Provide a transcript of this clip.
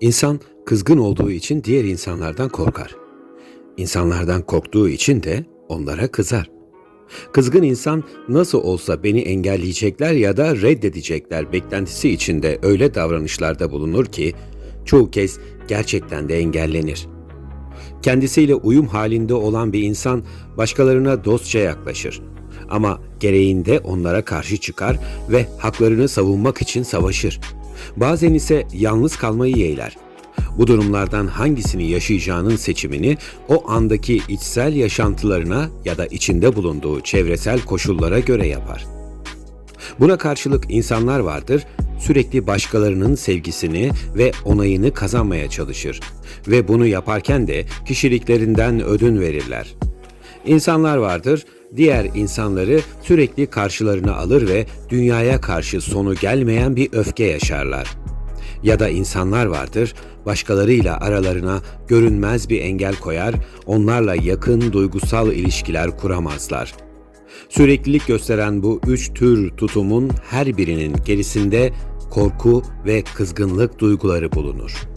İnsan kızgın olduğu için diğer insanlardan korkar. İnsanlardan korktuğu için de onlara kızar. Kızgın insan nasıl olsa beni engelleyecekler ya da reddedecekler beklentisi içinde öyle davranışlarda bulunur ki çoğu kez gerçekten de engellenir. Kendisiyle uyum halinde olan bir insan başkalarına dostça yaklaşır. Ama gereğinde onlara karşı çıkar ve haklarını savunmak için savaşır. Bazen ise yalnız kalmayı yeğler. Bu durumlardan hangisini yaşayacağının seçimini o andaki içsel yaşantılarına ya da içinde bulunduğu çevresel koşullara göre yapar. Buna karşılık insanlar vardır, sürekli başkalarının sevgisini ve onayını kazanmaya çalışır ve bunu yaparken de kişiliklerinden ödün verirler. İnsanlar vardır, diğer insanları sürekli karşılarına alır ve dünyaya karşı sonu gelmeyen bir öfke yaşarlar. Ya da insanlar vardır, başkalarıyla aralarına görünmez bir engel koyar, onlarla yakın duygusal ilişkiler kuramazlar. Süreklilik gösteren bu üç tür tutumun her birinin gerisinde korku ve kızgınlık duyguları bulunur.